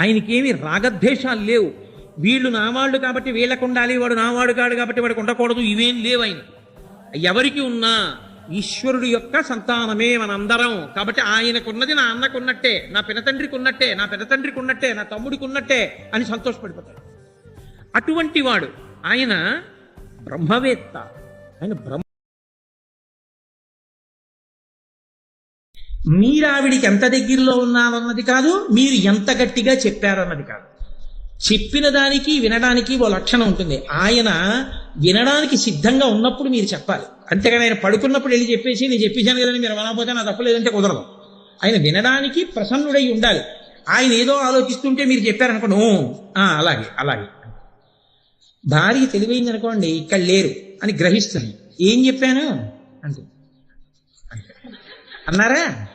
ఆయనకేమి రాగద్వేషాలు లేవు. వీళ్ళు నావాళ్ళు కాబట్టి వీళ్ళకు ఉండాలి వాడు నావాడు కాడు కాబట్టి వాడికి ఉండకూడదు ఇవేం లేవు ఆయన. ఎవరికి ఉన్నా ఈశ్వరుడు యొక్క సంతానమే మనందరం. కాబట్టి ఆయనకున్నది నా అన్నకున్నట్టే నా పినతండ్రికి ఉన్నట్టే నా పినతండ్రికి ఉన్నట్టే నా తమ్ముడికి ఉన్నట్టే అని సంతోషపడిపోతాడు. అటువంటి వాడు ఆయన బ్రహ్మవేత్త. ఆయన బ్రహ్మ మీరావిడికి ఎంత దగ్గరలో ఉన్నారన్నది కాదు మీరు ఎంత గట్టిగా చెప్పారన్నది కాదు. చెప్పిన దానికి వినడానికి ఓ లక్షణం ఉంటుంది. ఆయన వినడానికి సిద్ధంగా ఉన్నప్పుడు మీరు చెప్పాలి. అంతేగాని ఆయన పడుకున్నప్పుడు వెళ్ళి చెప్పేసి నేను చెప్పేశాను కదని మీరు వినకపోతే నా తప్పలేదంటే కుదరదు. ఆయన వినడానికి ప్రసన్నుడై ఉండాలి. ఆయన ఏదో ఆలోచిస్తుంటే మీరు చెప్పారనుకోండి "ఓ, అలాగే అలాగే. భార్య తెలివైంది అనుకోండి ఇక్కడ లేరు అని గ్రహిస్తుంది. ఏం చెప్పాను? అంటే అన్నారా?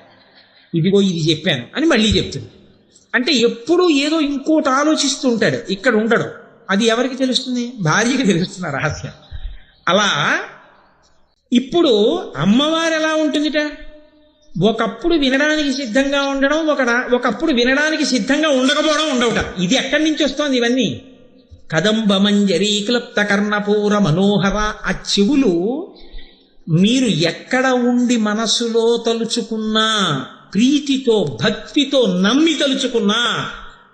ఇదిగో ఇది చెప్పాను అని మళ్ళీ చెప్తుంది. అంటే ఎప్పుడు ఏదో ఇంకోటి ఆలోచిస్తూ ఉంటాడు. ఇక్కడ ఉండడు. అది ఎవరికి తెలుస్తుంది? భార్యకి తెలుస్తుంది ఆ రహస్యం. అలా ఇప్పుడు అమ్మవారు ఎలా ఉంటుందిట? ఒకప్పుడు వినడానికి సిద్ధంగా ఉండడం ఒక ఒకప్పుడు వినడానికి సిద్ధంగా ఉండకపోవడం ఉండవుట. ఇది ఎక్కడి నుంచి వస్తోంది ఇవన్నీ? కదంబ మంజరీ క్లుప్త కర్ణపూర మనోహర ఆ చెవులు మీరు ఎక్కడ ఉండి మనసులో తలుచుకున్నా ప్రీతితో భక్తితో నమ్మి తలుచుకున్నా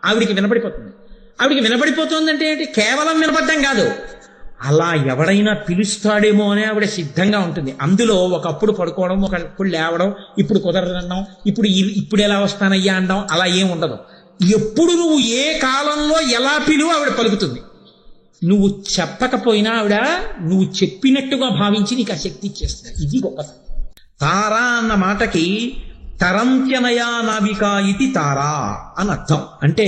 ఆవిడికి వినపడిపోతుంది. ఆవిడికి వినపడిపోతుందంటే ఏంటి? కేవలం వినపడడం కాదు. అలా ఎవడైనా పిలుస్తాడేమో అని ఆవిడ సిద్ధంగా ఉంటుంది. అందులో ఒకప్పుడు పడుకోవడం ఒకప్పుడు లేవడం ఇప్పుడు కుదరదనడం ఇప్పుడు ఇప్పుడు ఎలా వస్తానయ్యా అనడం అలా ఏం ఉండదు. ఎప్పుడు నువ్వు ఏ కాలంలో ఎలా పిలువు ఆవిడ పలుకుతుంది. నువ్వు చెప్పకపోయినా ఆవిడ నువ్వు చెప్పినట్టుగా భావించి నీకు ఆ శక్తి ఇచ్చేస్తుంది. ఇది గొప్ప తారా అన్న మాటకి తరంత్యనయా నావిక ఇది తారా అని అర్థం. అంటే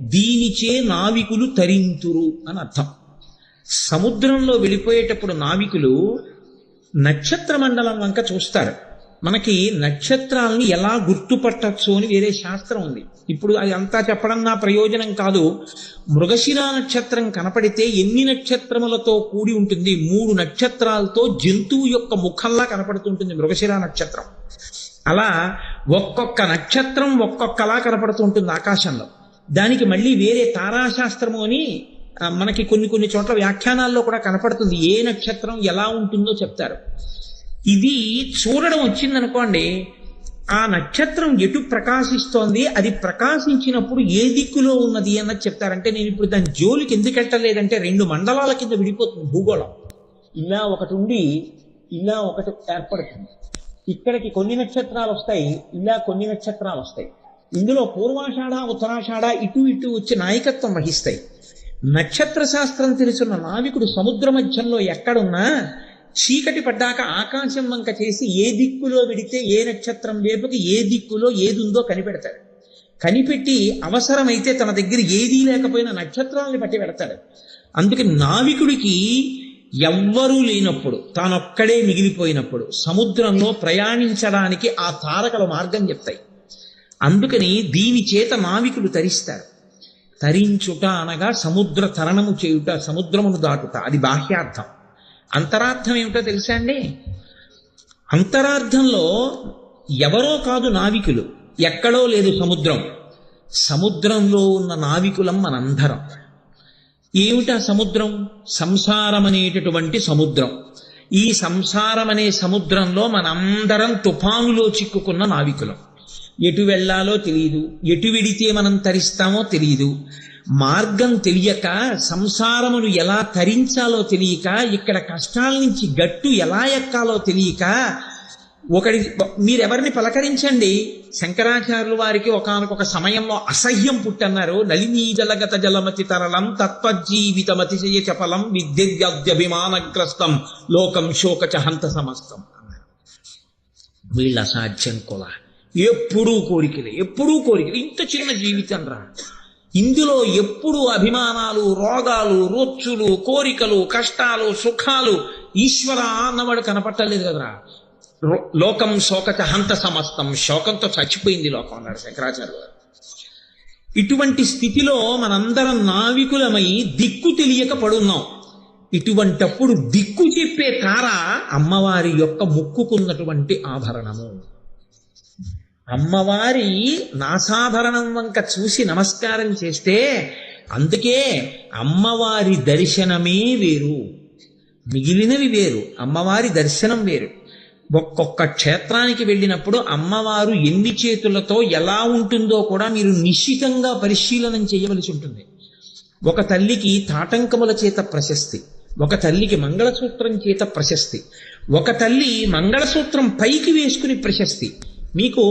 దీనిచే నావికులు తరింతురు అని అర్థం. సముద్రంలో వెళ్ళిపోయేటప్పుడు నావికులు నక్షత్ర మండలం వంక చూస్తారు. మనకి నక్షత్రాలని ఎలా గుర్తుపట్టచ్చు అని వేరే శాస్త్రం ఉంది. ఇప్పుడు అది అంతా చెప్పడం నా ప్రయోజనం కాదు. మృగశిరా నక్షత్రం కనపడితే ఎన్ని నక్షత్రములతో కూడి ఉంటుంది? మూడు నక్షత్రాలతో జంతువు యొక్క ముఖంలా కనపడుతుంటుంది మృగశిరా నక్షత్రం. అలా ఒక్కొక్క నక్షత్రం ఒక్కొక్కలా కనపడుతూ ఉంటుంది ఆకాశంలో. దానికి మళ్ళీ వేరే తారాశాస్త్రము అని మనకి కొన్ని కొన్ని చోట్ల వ్యాఖ్యానాల్లో కూడా కనపడుతుంది. ఏ నక్షత్రం ఎలా ఉంటుందో చెప్తారు. ఇది చూడడం వచ్చిందనుకోండి ఆ నక్షత్రం ఎటు ప్రకాశిస్తోంది అది ప్రకాశించినప్పుడు ఏ దిక్కులో ఉన్నది అన్నది చెప్తారంటే నేను ఇప్పుడు దాని జోలికి ఎందుకు వెళ్ళలేదంటే రెండు మండలాల కింద విడిపోతుంది భూగోళం. ఇలా ఒకటి ఉండి ఇలా ఒకటి ఏర్పడుతుంది. ఇక్కడికి కొన్ని నక్షత్రాలు వస్తాయి ఇలా కొన్ని నక్షత్రాలు వస్తాయి. ఇందులో పూర్వాషాఢ ఉత్తరాషాఢ ఇటు ఇటు వచ్చి నాయకత్వం వహిస్తాయి. నక్షత్ర శాస్త్రం తెలుసున్న నావికుడు సముద్ర మధ్యంలో ఎక్కడున్నా చీకటి పడ్డాక ఆకాశం వంక చేసి ఏ దిక్కులో విడితే ఏ నక్షత్రం వైపుకి ఏ దిక్కులో ఏదుందో కనిపెడతాడు. కనిపెట్టి అవసరమైతే తన దగ్గర ఏదీ లేకపోయినా నక్షత్రాలని పట్టి పెడతాడు. అందుకే నావికుడికి ఎవ్వరూ లేనప్పుడు తానొక్కడే మిగిలిపోయినప్పుడు సముద్రంలో ప్రయాణించడానికి ఆ తారకల మార్గం చెప్తాయి. అందుకని దీని చేత నావికులు తరిస్తారు. తరించుట అనగా సముద్ర తరణము చేయుట సముద్రమును దాటుట. అది బాహ్యార్థం. అంతరార్థం ఏమిటో తెలుసా అండి? అంతరార్థంలో ఎవరో కాదు నావికులు ఎక్కడో లేదు సముద్రం. సముద్రంలో ఉన్న నావికులం మనందరం. ఏమిటా సముద్రం? సంసారం అనేటటువంటి సముద్రం. ఈ సంసారం అనే సముద్రంలో మనందరం తుఫానులో చిక్కుకున్న నావికులం. ఎటు వెళ్ళాలో తెలియదు ఎటు విడితే మనం తరిస్తామో తెలియదు మార్గం తెలియక సంసారమును ఎలా తరించాలో తెలియక ఇక్కడ కష్టాల నుంచి గట్టు ఎలా ఎక్కాలో తెలియక ఒకడి మీరెవరిని పలకరించండి? శంకరాచార్యులు వారికి ఒకనొక సమయంలో అసహ్యం పుట్టన్నారు. నలినీ జలగత జలమతి తరళం తత్వజీవితమతిశయ చపలం విద్యుద్యభిమానగ్రస్తం లోకం శోకచ హంత సమస్తం అన్నారు. వీళ్ళ అసాధ్యం కుల. ఎప్పుడూ కోరికలే ఎప్పుడూ కోరికలు. ఇంత చిన్న జీవితం రా. ఇందులో ఎప్పుడు అభిమానాలు రోగాలు రొచ్చులు కోరికలు కష్టాలు సుఖాలు ఈశ్వర అన్నవాడు కనపట్టలేదు కదరా. లోకం శోకచ హంత సమస్తం. శోకంతో చచ్చిపోయింది లోకం అన్నారు శంకరాచార్య గారు. ఇటువంటి స్థితిలో మనందరం నావికులమై దిక్కు తెలియక పడున్నాం. ఇటువంటప్పుడు దిక్కు చెప్పే తార అమ్మవారి యొక్క ముక్కుకున్నటువంటి ఆభరణము. అమ్మవారి నాసాభరణం వంక చూసి నమస్కారం చేస్తే అందుకే అమ్మవారి దర్శనమే వేరు. మిగిలినవి వేరు. అమ్మవారి దర్శనం వేరు. ఒక్కొక్క క్షేత్రానికి వెళ్ళినప్పుడు అమ్మవారు ఎన్ని చేతులతో ఎలా ఉంటుందో కూడా మీరు నిశ్చితంగా పరిశీలనం చేయవలసి ఉంటుంది. ఒక తల్లికి తాటంకముల చేత ప్రశస్తి ఒక తల్లికి మంగళసూత్రం చేత ప్రశస్తి ఒక తల్లి మంగళసూత్రం పైకి వేసుకుని ప్రశస్తి. మీకు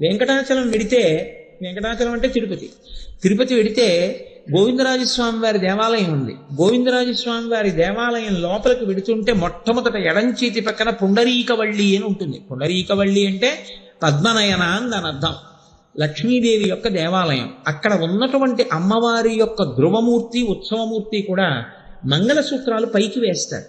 వెంకటాచలం వెడితే వెంకటాచలం అంటే తిరుపతి. తిరుపతి వెడితే గోవిందరాజస్వామి వారి దేవాలయం ఉంది. గోవిందరాజస్వామి వారి దేవాలయం లోపలికి వెడుతుంటే మొట్టమొదట ఎడంచేతి పక్కన పుండరీకవళ్ళి అని ఉంటుంది. పుండరీకవళ్ళి అంటే పద్మనయన అని దాని అర్థం. లక్ష్మీదేవి యొక్క దేవాలయం. అక్కడ ఉన్నటువంటి అమ్మవారి యొక్క ధ్రువమూర్తి ఉత్సవమూర్తి కూడా మంగళసూత్రాలు పైకి వేస్తారు.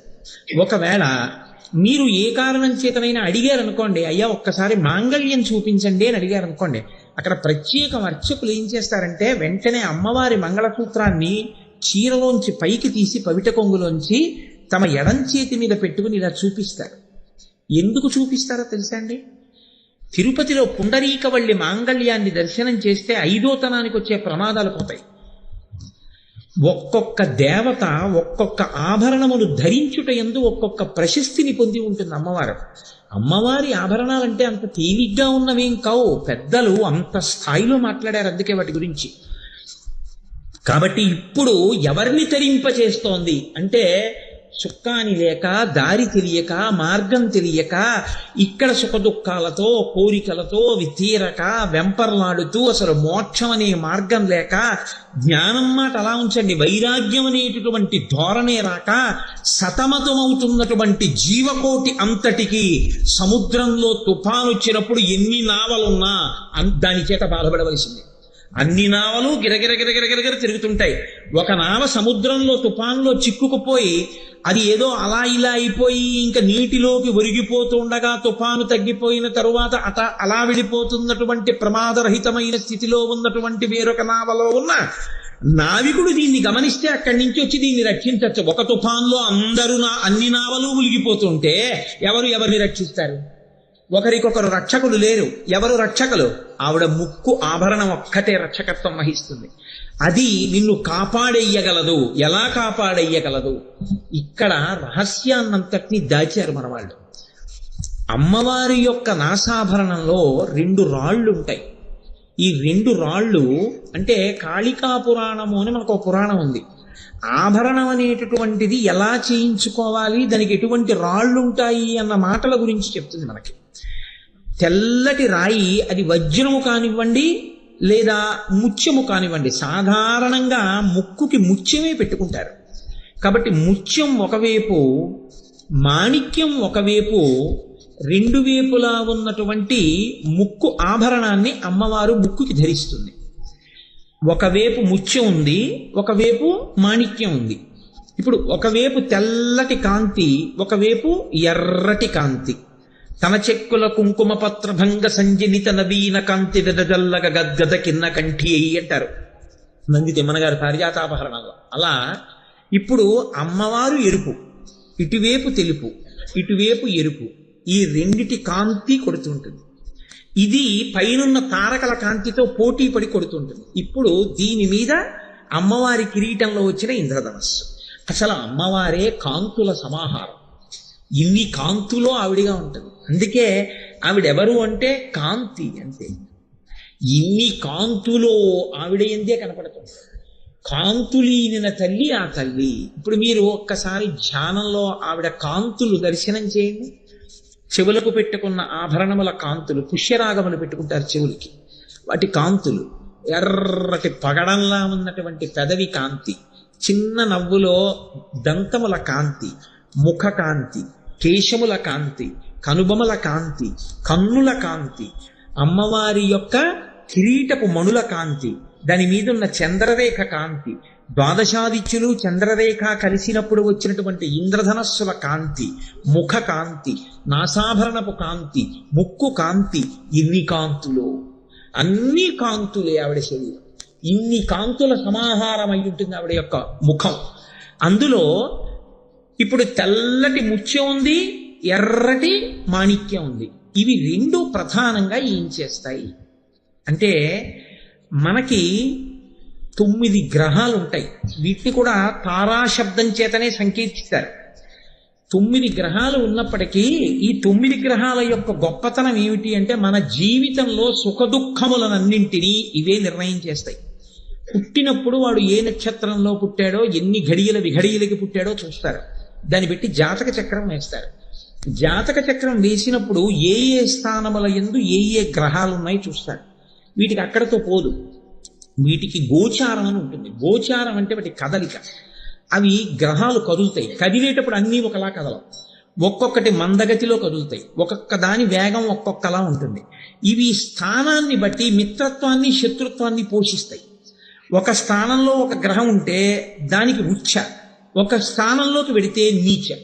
ఒకవేళ మీరు ఏ కారణం చేతనైనా అడిగారు అనుకోండి అయ్యా ఒక్కసారి మాంగళ్యం చూపించండి అని అడిగారు అనుకోండి అక్కడ ప్రత్యేక అర్చకులు ఏం చేస్తారంటే వెంటనే అమ్మవారి మంగళసూత్రాన్ని చీరలోంచి పైకి తీసి పవిట కొంగులోంచి తమ ఎడం చేతి మీద పెట్టుకుని ఇలా చూపిస్తారు. ఎందుకు చూపిస్తారో తెలుసా అండి? తిరుపతిలో పుండరీకవల్లి మాంగళ్యాన్ని దర్శనం చేస్తే ఐదోతనానికి వచ్చే ప్రమాదాలు పోతాయి. ఒక్కొక్క దేవత ఒక్కొక్క ఆభరణమును ధరించుట ఎందు ఒక్కొక్క ప్రశస్తిని పొంది ఉంటుంది అమ్మవారు. అమ్మవారి ఆభరణాలంటే అంత తేలిగ్గా ఉన్నవేం కావు. పెద్దలు అంత స్థాయిలో మాట్లాడారు అందుకే వాటి గురించి. కాబట్టి ఇప్పుడు ఎవరిని తరింపచేస్తోంది అంటే చుక్కాని లేక దారి తెలియక మార్గం తెలియక ఇక్కడ సుఖదుఖాలతో కోరికలతో వితీరక వెంపర్లాడుతూ అసలు మోక్షం అనే మార్గం లేక జ్ఞానం మాట అలా ఉంచండి వైరాగ్యం అనేటటువంటి ధోరణే రాక సతమతమవుతున్నటువంటి జీవకోటి అంతటికి సముద్రంలో తుఫాను వచ్చినప్పుడు ఎన్ని నావలున్నా అన్- దాని చేత బాధపడవలసిందే. అన్ని నావలు గిరగిర గిరగిర గిరగిర తిరుగుతుంటాయి. ఒక నావ సముద్రంలో తుఫాన్లో చిక్కుకుపోయి అది ఏదో అలా ఇలా అయిపోయి ఇంకా నీటిలోకి ఒరిగిపోతుండగా తుఫాను తగ్గిపోయిన తరువాత అట అలా వెళ్ళిపోతున్నటువంటి ప్రమాదరహితమైన స్థితిలో ఉన్నటువంటి వేరొక నావలో ఉన్న నావికుడు దీన్ని గమనిస్తే అక్కడి నుంచి వచ్చి దీన్ని రక్షించవచ్చు. ఒక తుఫాన్లో అందరూ నా అన్ని నావలు ములిగిపోతుంటే ఎవరు ఎవరిని రక్షిస్తారు? ఒకరికొకరు రక్షకులు లేరు. ఎవరు రక్షకులు? ఆవిడ ముక్కు ఆభరణం ఒక్కటే రక్షకత్వం వహిస్తుంది. అది నిన్ను కాపాడేయగలదు. ఎలా కాపాడేయగలదు? ఇక్కడ రహస్యాన్నంతటిని దాచారు మన వాళ్ళు అమ్మవారి యొక్క నాసాభరణంలో రెండు రాళ్ళు ఉంటాయి ఈ రెండు రాళ్ళు అంటే కాళికా పురాణము అని మనకు ఒక పురాణం ఉంది. ఆభరణం అనేటటువంటిది ఎలా చేయించుకోవాలి? దానికి ఎటువంటి రాళ్ళు ఉంటాయి అన్న మాటల గురించి చెప్తుంది మనకి. తెల్లటి రాయి అది వజ్రము కానివ్వండి లేదా ముత్యము కానివ్వండి. సాధారణంగా ముక్కుకి ముత్యమే పెట్టుకుంటారు. కాబట్టి ముత్యం ఒకవైపు మాణిక్యం ఒకవైపు రెండు వైపులా ఉన్నటువంటి ముక్కు ఆభరణాన్ని అమ్మవారు ముక్కుకి ధరిస్తుంది. ఒకవైపు ముత్యం ఉంది ఒకవైపు మాణిక్యం ఉంది. ఇప్పుడు ఒకవైపు తెల్లటి కాంతి ఒకవైపు ఎర్రటి కాంతి. తన చెక్కుల కుంకుమ పత్ర భంగ సంజనిత నవీన కాంతి వెదజల్లగ గద్గద కిన్న కంఠి అయ్యి అంటారు. నంది తిమ్మనగారు పారిజాతాపహరణలో. అలా ఇప్పుడు అమ్మవారు ఎరుపు ఇటువైపు తెలుపు ఇటువైపు ఎరుపు ఈ రెండిటి కాంతి కొడుతుంటుంది. ఇది పైనున్న తారకల కాంతితో పోటీ పడి కొడుతుంటుంది. ఇప్పుడు దీని మీద అమ్మవారి కిరీటంలో వచ్చిన ఇంద్రధనస్సు. అసలు అమ్మవారే కాంతుల సమాహారం. ఇన్ని కాంతులో ఆవిడిగా ఉంటుంది. అందుకే ఆవిడెవరు అంటే కాంతి అంతే. ఇన్ని కాంతులో ఆవిడ ఎందే కనపడుతుంది? కాంతులీనిన తల్లి ఆ తల్లి. ఇప్పుడు మీరు ఒక్కసారి ధ్యానంలో ఆవిడ కాంతులు దర్శనం చేయండి. చెవులకు పెట్టుకున్న ఆభరణముల కాంతులు పుష్యరాగములు పెట్టుకుంటారు చెవులకి. వాటి కాంతులు ఎర్రటి పగడంలా ఉన్నటువంటి పెదవి కాంతి చిన్న నవ్వులో దంతముల కాంతి ముఖ కాంతి కేశముల కాంతి కనుబొమల కాంతి కన్నుల కాంతి అమ్మవారి యొక్క కిరీటపు మణుల కాంతి దాని మీద ఉన్న చంద్రరేఖ కాంతి ద్వాదశాదిత్యులు చంద్రరేఖ కలిసినప్పుడు వచ్చినటువంటి ఇంద్రధనస్సుల కాంతి ముఖ కాంతి నాసాభరణపు కాంతి ముక్కు కాంతి ఇన్ని కాంతులు. అన్ని కాంతులే ఆవిడ శరీరం. ఇన్ని కాంతుల సమాహారం అయి ఉంటుంది ఆవిడ యొక్క ముఖం. అందులో ఇప్పుడు తెల్లటి ముత్యం ఉంది ఎర్రటి మాణిక్యం ఉంది. ఇవి రెండు ప్రధానంగా ఏం చేస్తాయి? అంటే మనకి తొమ్మిది గ్రహాలు ఉంటాయి. వీటిని కూడా తారాశబ్దం చేతనే సంకేతిస్తారు. తొమ్మిది గ్రహాలు ఉన్నప్పటికీ ఈ తొమ్మిది గ్రహాల యొక్క గొప్పతనం ఏమిటి అంటే మన జీవితంలో సుఖదుఖములనన్నింటినీ ఇవే నిర్ణయం చేస్తాయి. పుట్టినప్పుడు వాడు ఏ నక్షత్రంలో పుట్టాడో ఎన్ని ఘడియల విఘడియలకి పుట్టాడో చూస్తారు. దాన్ని పెట్టి జాతక చక్రం వేస్తారు. జాతక చక్రం వేసినప్పుడు ఏ ఏ స్థానముల ఎందు ఏ ఏ గ్రహాలు ఉన్నాయి చూస్తారు. వీటికి అక్కడతో పోదు. వీటికి గోచారం అని ఉంటుంది. గోచారం అంటే వాటి కదలిక. అవి గ్రహాలు కదులుతాయి. కదిలేటప్పుడు అన్నీ ఒకలా కదలవు. ఒక్కొక్కటి మందగతిలో కదులుతాయి. ఒక్కొక్క దాని వేగం ఒక్కొక్కలా ఉంటుంది. ఇవి స్థానాన్ని బట్టి మిత్రత్వాన్ని శత్రుత్వాన్ని పోషిస్తాయి. ఒక స్థానంలో ఒక గ్రహం ఉంటే దానికి ఉచ్చ ఒక స్థానంలోకి వెడితే నీచ.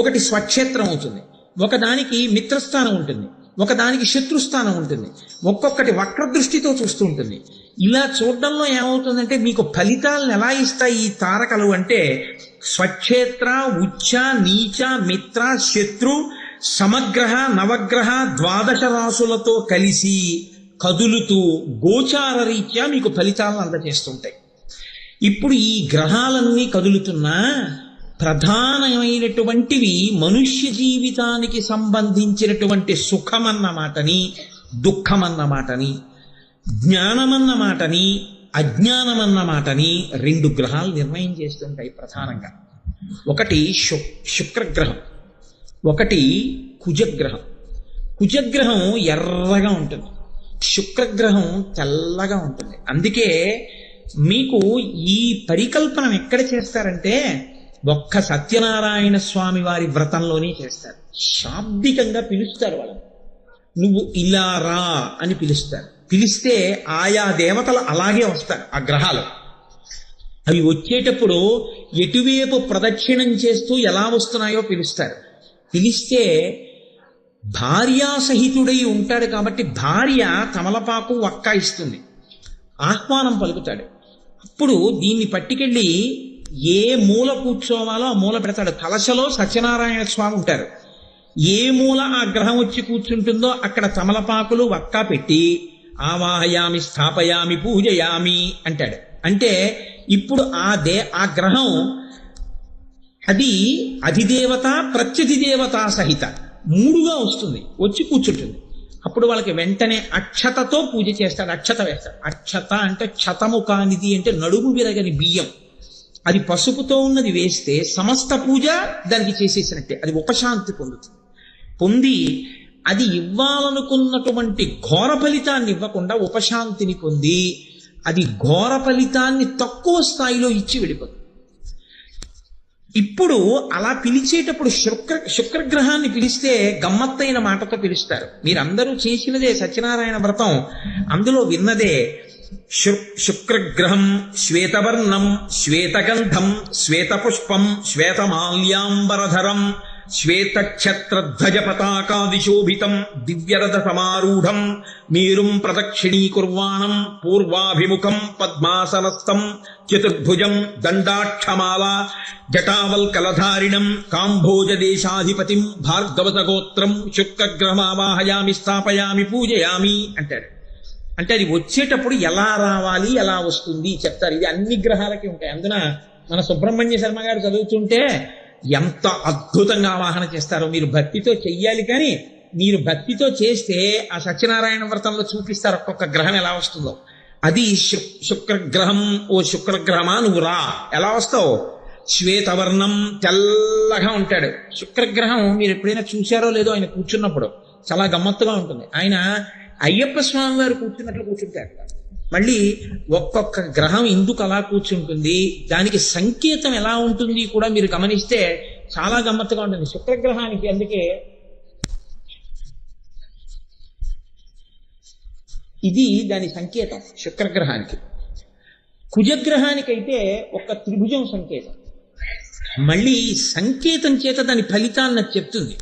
ఒకటి స్వక్షేత్రం అవుతుంది. ఒకదానికి మిత్రస్థానం ఉంటుంది. ఒకదానికి శత్రుస్థానం ఉంటుంది. ఒక్కొక్కటి వక్ర దృష్టితో చూస్తూ ఉంటుంది. ఇలా చూడడంలో ఏమవుతుందంటే మీకు ఫలితాలను ఎలా ఇస్తాయి ఈ తారకలు అంటే స్వక్షేత్ర ఉచ్చ నీచ మిత్ర శత్రు సమగ్రహ నవగ్రహ ద్వాదశ రాసులతో కలిసి కదులుతూ గోచార రీత్యా మీకు ఫలితాలను అందజేస్తుంటాయి. ఇప్పుడు ఈ గ్రహాలన్నీ కదులుతున్నా ప్రధానమైనటువంటివి మనుష్య జీవితానికి సంబంధించినటువంటి సుఖమన్న మాటని దుఃఖమన్న మాటని జ్ఞానమన్న మాటని అజ్ఞానమన్న మాటని రెండు గ్రహాలు నిర్ణయం చేస్తుంటాయి ప్రధానంగా. ఒకటి శు శుక్రగ్రహం ఒకటి కుజగ్రహం. కుజగ్రహం ఎర్రగా ఉంటుంది. శుక్రగ్రహం తెల్లగా ఉంటుంది. అందుకే మీకు ఈ పరికల్పన ఎక్కడ చేస్తారంటే ఒక్క సత్యనారాయణ స్వామి వారి వ్రతంలోనే చేస్తారు. శాబ్దికంగా పిలుస్తారు వాళ్ళని. నువ్వు ఇలా రా అని పిలుస్తారు. పిలిస్తే ఆయా దేవతలు అలాగే వస్తారు ఆ గ్రహాలు. అవి వచ్చేటప్పుడు ఎటువైపు ప్రదక్షిణం చేస్తూ ఎలా వస్తున్నాయో పిలుస్తారు. పిలిస్తే భార్యాసహితుడై ఉంటాడు కాబట్టి భార్య తమలపాకు వక్క ఇస్తుంది. ఆహ్వానం పలుకుతాడు. అప్పుడు దీన్ని పట్టుకెళ్ళి ఏ మూల కూర్చోవాలో ఆ మూల పెడతాడు. కలశలో సత్యనారాయణ స్వామి ఉంటారు. ఏ మూల ఆ గ్రహం వచ్చి కూర్చుంటుందో అక్కడ తమలపాకులు వక్కా పెట్టి ఆవాహయామి స్థాపయామి పూజయామి అంటాడు. అంటే ఇప్పుడు ఆ దే ఆ గ్రహం అది అధిదేవత ప్రత్యధిదేవత సహిత మూడుగా వస్తుంది. వచ్చి కూర్చుంటుంది. అప్పుడు వాళ్ళకి వెంటనే అక్షతతో పూజ చేస్తాడు అక్షత వేస్తాడు. అక్షత అంటే క్షతము కానిది అంటే నడుము విరగని బియ్యం. అది పసుపుతో ఉన్నది వేస్తే సమస్త పూజ దానికి చేసేసినట్టే. అది ఉపశాంతి పొందుతుంది. పొంది అది ఇవ్వాలనుకున్నటువంటి ఘోర ఫలితాన్ని ఇవ్వకుండా ఉపశాంతిని పొంది అది ఘోర ఫలితాన్ని తక్కువ స్థాయిలో ఇచ్చి వెళ్ళిపోతుంది ఇప్పుడు అలా పిలిచేటప్పుడు శుక్ర శుక్రగ్రహాన్ని పిలిస్తే గమ్మత్తైన మాటతో పిలుస్తారు. మీరందరూ చేసినదే సత్యనారాయణ వ్రతం. అందులో విన్నదే శు- శుక్రగ్రహం శ్వేతవర్ణం శ్వేతగంధం శ్వేతపుష్పం శ్వేతమాల్యాంబరధరం శ్వేతక్షత్రధ్వజ పతాకాదిశోభితం దివ్యరథ సమారూఢం మేరుం ప్రదక్షిణీకుర్వాణం పూర్వాభిముఖం పద్మాసనస్థం చతుర్భుజం దండాక్షమాల జటావల్కలధారిణం కాంభోజదేశాధిపతిం భార్గవత గోత్రం శుక్రగ్రహమావాహయామి స్థాపయామి పూజయామి అంటాడు. అంటే అది వచ్చేటప్పుడు ఎలా రావాలి ఎలా వస్తుంది చెప్తారు. ఇది అన్ని గ్రహాలకి ఉంటాయి. అందున మన సుబ్రహ్మణ్య శర్మ గారు చదువుతుంటే ఎంత అద్భుతంగా ఆవాహన చేస్తారో మీరు భక్తితో చెయ్యాలి కానీ మీరు భక్తితో చేస్తే ఆ సత్యనారాయణ వ్రతంలో చూపిస్తారు ఒక్కొక్క గ్రహం ఎలా వస్తుందో. అది శు- శుక్రగ్రహం ఓ శుక్రగ్రహమా నువ్వు రా. ఎలా వస్తావు? శ్వేతవర్ణం తెల్లగా ఉంటాడు. శుక్రగ్రహం మీరు ఎప్పుడైనా చూశారో లేదో ఆయన కూర్చున్నప్పుడు చాలా గమ్మత్తుగా ఉంటుంది. ఆయన అయ్యప్ప స్వామి వారు కూర్చున్నట్లు కూర్చుంటారు. మళ్ళీ ఒక్కొక్క గ్రహం ఎందుకు అలా కూర్చుంటుంది దానికి సంకేతం ఎలా ఉంటుంది కూడా మీరు గమనిస్తే చాలా గమ్మత్తుగా ఉంటుంది. శుక్రగ్రహానికి అందుకే ఇది దాని సంకేతం శుక్రగ్రహానికి. కుజగ్రహానికైతే ఒక త్రిభుజం సంకేతం. మళ్ళీ సంకేతం చేత దాని ఫలితాన్ని చెప్తుంది.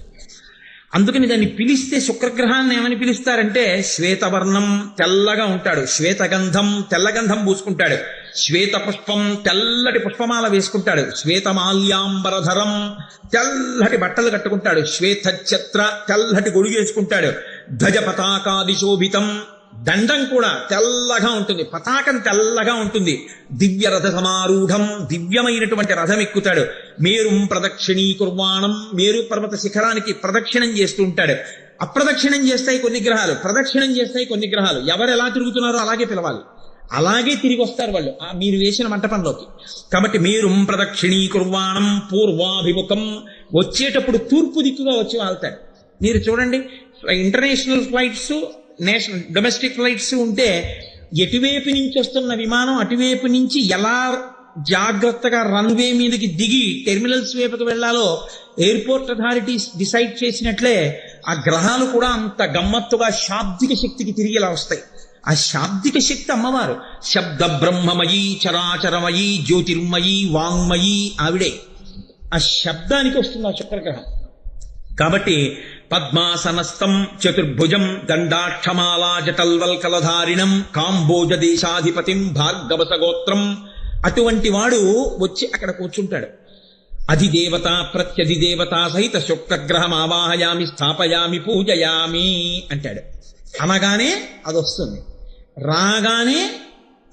అందుకని దాన్ని పిలిస్తే శుక్రగ్రహాన్ని ఏమని పిలుస్తారంటే శ్వేతవర్ణం తెల్లగా ఉంటాడు. శ్వేతగంధం తెల్లగంధం పూసుకుంటాడు. శ్వేత పుష్పం తెల్లటి పుష్పమాల వేసుకుంటాడు. శ్వేతమాల్యాంబరధరం తెల్లటి బట్టలు కట్టుకుంటాడు. శ్వేత ఛత్ర తెల్లటి గొడుగు వేసుకుంటాడు. ధ్వజ పతాకాది శోభితం దండం కూడా తెల్లగా ఉంటుంది పతాకం తెల్లగా ఉంటుంది. దివ్య రథ సమారూఢం దివ్యమైనటువంటి రథం ఎక్కుతాడు. మేరుం ప్రదక్షిణీ కుర్వాణం మేరు పర్వత శిఖరానికి ప్రదక్షిణం చేస్తూ ఉంటాడు. అప్రదక్షిణం చేస్తాయి కొన్ని గ్రహాలు ప్రదక్షిణం చేస్తాయి కొన్ని గ్రహాలు. ఎవరు ఎలా తిరుగుతున్నారో అలాగే పిలవాలి. అలాగే తిరిగి వస్తారు వాళ్ళు ఆ మీరు వేసిన మంటపంలోకి. కాబట్టి మీరు ప్రదక్షిణీ కుర్వాణం పూర్వాభిముఖం. వచ్చేటప్పుడు తూర్పు దిక్కుగా వచ్చి వాళ్తాడు మీరు చూడండి international flights national domestic flights ఉంటే ఎటువైపు నుంచి వస్తున్న విమానం అటువైపు నుంచి ఎలా జాగ్రత్తగా రన్వే మీదకి దిగి టెర్మినల్స్ వైపుకి వెళ్ళాలో ఎయిర్పోర్ట్ అథారిటీస్ డిసైడ్ చేసినట్లే ఆ గ్రహాలు కూడా అంత గమ్మత్తుగా శాబ్దిక శక్తికి తిరిగి ఇలా వస్తాయి. ఆ శాబ్దిక శక్తి అమ్మవారు. శబ్ద బ్రహ్మమయీ చరాచరమయీ జ్యోతిర్మయీ వాంగ్మయీ ఆవిడే. ఆ శబ్దానికి వస్తుంది ఆ చక్రగ్రహం. కాబట్టి పద్మాసనస్థం చతుర్భుజం దండాక్షమాలా జటల్వల్కలధారిణం కాంబోజ దేశాధిపతిం భార్గవత గోత్రం అటువంటి వాడు వచ్చి అక్కడ కూర్చుంటాడు. అధిదేవత ప్రత్యధిదేవత సహిత శుక్రగ్రహం ఆవాహయామి స్థాపయామి పూజయామి అంటాడు. అనగానే అది వస్తుంది రాగానే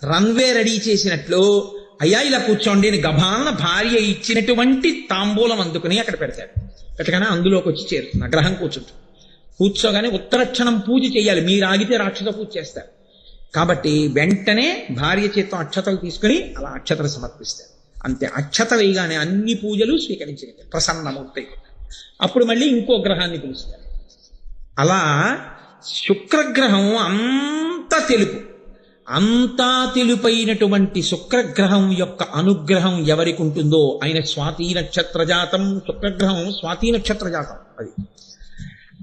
రన్వే రెడీ చేసినట్లు అయ్యా ఇలా కూర్చోండి గభాన భార్య ఇచ్చినటువంటి తాంబూలం అందుకుని అక్కడ పెడతాడు. పెట్టగానే అందులోకి వచ్చి చేరుతుంది గ్రహం కూర్చుంటుంది. కూర్చోగానే ఉత్తరక్షణం పూజ చేయాలి. మీరు ఆగితే రాక్షస పూజ చేస్తారు. కాబట్టి వెంటనే భార్య చేత్తో అక్షతలు తీసుకుని అలా అక్షతలు సమర్పిస్తారు. అంతే అక్షత వేయగానే అన్ని పూజలు స్వీకరించినట్టు ప్రసన్నమవుతాయి అప్పుడు మళ్ళీ ఇంకో గ్రహాన్ని పిలుస్తారు. అలా శుక్రగ్రహం అంత తెలుపు. అంతా తెలుపైనటువంటి శుక్రగ్రహం యొక్క అనుగ్రహం ఎవరికి ఉంటుందో ఆయన స్వాతి నక్షత్రజాతం. శుక్రగ్రహం స్వాతి నక్షత్రజాతం అది.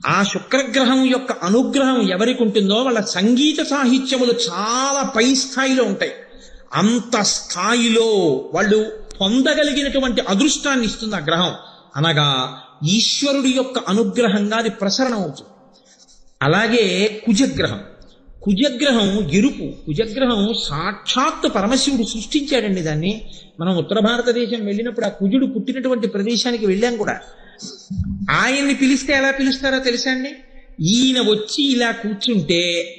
ఆ శుక్రగ్రహం యొక్క అనుగ్రహం ఎవరికి ఉంటుందో వాళ్ళ సంగీత సాహిత్యములు చాలా పై స్థాయిలో ఉంటాయి. అంత స్థాయిలో వాళ్ళు పొందగలిగినటువంటి అదృష్టాన్ని ఇస్తుంది ఆ గ్రహం. అనగా ఈశ్వరుడి యొక్క అనుగ్రహంగా అది ప్రసరణ అవుతుంది అలాగే కుజగ్రహం. కుజగ్రహం ఎరుపు కుజగ్రహం సాక్షాత్తు పరమశివుడు సృష్టించాడండి దాన్ని. మనం ఉత్తర భారతదేశం వెళ్ళినప్పుడు ఆ కుజుడు పుట్టినటువంటి ప్రదేశానికి వెళ్ళాం కూడా. ఆయన్ని పిలిస్తే ఎలా పిలుస్తారో తెలుసా అండి? ఈయన వచ్చి ఇలా కూర్చుంటే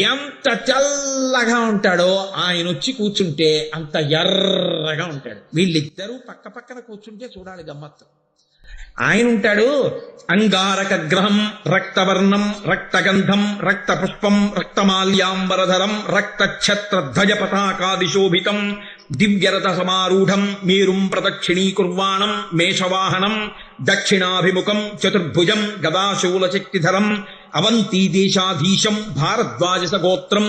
ఎంత తెల్లగా ఉంటాడో ఆయన వచ్చి కూర్చుంటే అంత ఎర్రగా ఉంటాడు. వీళ్ళిద్దరూ పక్క పక్కన కూర్చుంటే చూడాలి గమ్మత్తు. ఆయన ఉంటాడు అంగారక గ్రహం రక్తవర్ణం రక్తగంధం రక్త పుష్పం రక్తమాల్యాంబరధరం రక్తఛత్ర ధ్వజ పతాకాదిశోభితం దివ్యరథ సమారూఢం మేరుం ప్రదక్షిణీకుర్వాణం మేషవాహనం దక్షిణాభిముఖం చతుర్భుజం గదాశూల శక్తిధరం అవంతి దేశాధీశం భారద్వాజస గోత్రం